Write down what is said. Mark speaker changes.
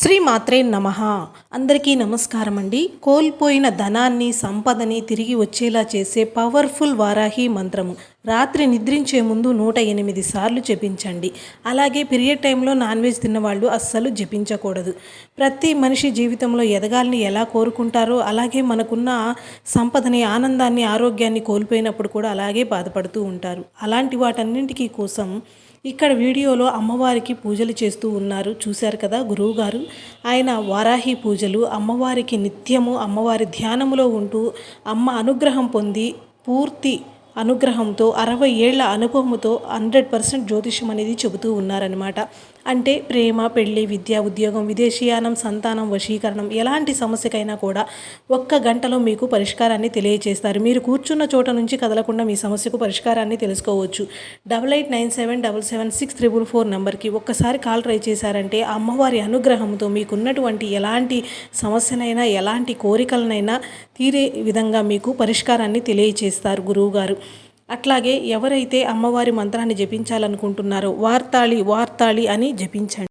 Speaker 1: శ్రీ మాత్రే నమ. అందరికీ నమస్కారం అండి కోల్పోయిన ధనాన్ని సంపదని తిరిగి వచ్చేలా చేసే పవర్ఫుల్ వారాహి మంత్రము. రాత్రి నిద్రించే ముందు నూట ఎనిమిది సార్లు జపించండి. అలాగే పీరియడ్ టైంలో నాన్ వెజ్ తిన్నవాళ్ళు అస్సలు జపించకూడదు. ప్రతి మనిషి జీవితంలో ఎదగాలని ఎలా కోరుకుంటారో అలాగే మనకున్న సంపదని ఆనందాన్ని ఆరోగ్యాన్ని కోల్పోయినప్పుడు కూడా అలాగే బాధపడుతూ ఉంటారు. అలాంటి వాటన్నింటికీ కోసం ఇక్కడ వీడియోలో అమ్మవారికి పూజలు చేస్తూ ఉన్నారు. చూశారు కదా గురువు గారు? ఆయన వారాహి పూజలు అమ్మవారికి నిత్యము అమ్మవారి ధ్యానములో ఉంటూ అమ్మ అనుగ్రహం పొంది పూర్తి అనుగ్రహంతో అరవై ఏళ్ళ అనుభవంతో హండ్రెడ్ పర్సెంట్ జ్యోతిష్యం అనేది చెబుతూ ఉన్నారనమాట అంటే ప్రేమ పెళ్ళి విద్య ఉద్యోగం విదేశీయానం సంతానం వశీకరణం ఎలాంటి సమస్యకైనా కూడా ఒక్క గంటలో మీకు పరిష్కారాన్ని తెలియజేస్తారు మీరు కూర్చున్న చోట నుంచి కదలకుండా మీ సమస్యకు పరిష్కారాన్ని తెలుసుకోవచ్చు. Double eight nine seven double seven six triple four నెంబర్కి ఒక్కసారి కాల్ ట్రై చేశారంటే అమ్మవారి అనుగ్రహంతో మీకున్నటువంటి ఎలాంటి సమస్యనైనా ఎలాంటి కోరికలనైనా తీరే విధంగా మీకు పరిష్కారాన్ని తెలియజేస్తారు గురువుగారు. అట్లాగే ఎవరైతే అమ్మవారి మంత్రాన్ని జపించాలనుకుంటున్నారో వార్తాళి వార్తాళి అని జపించండి.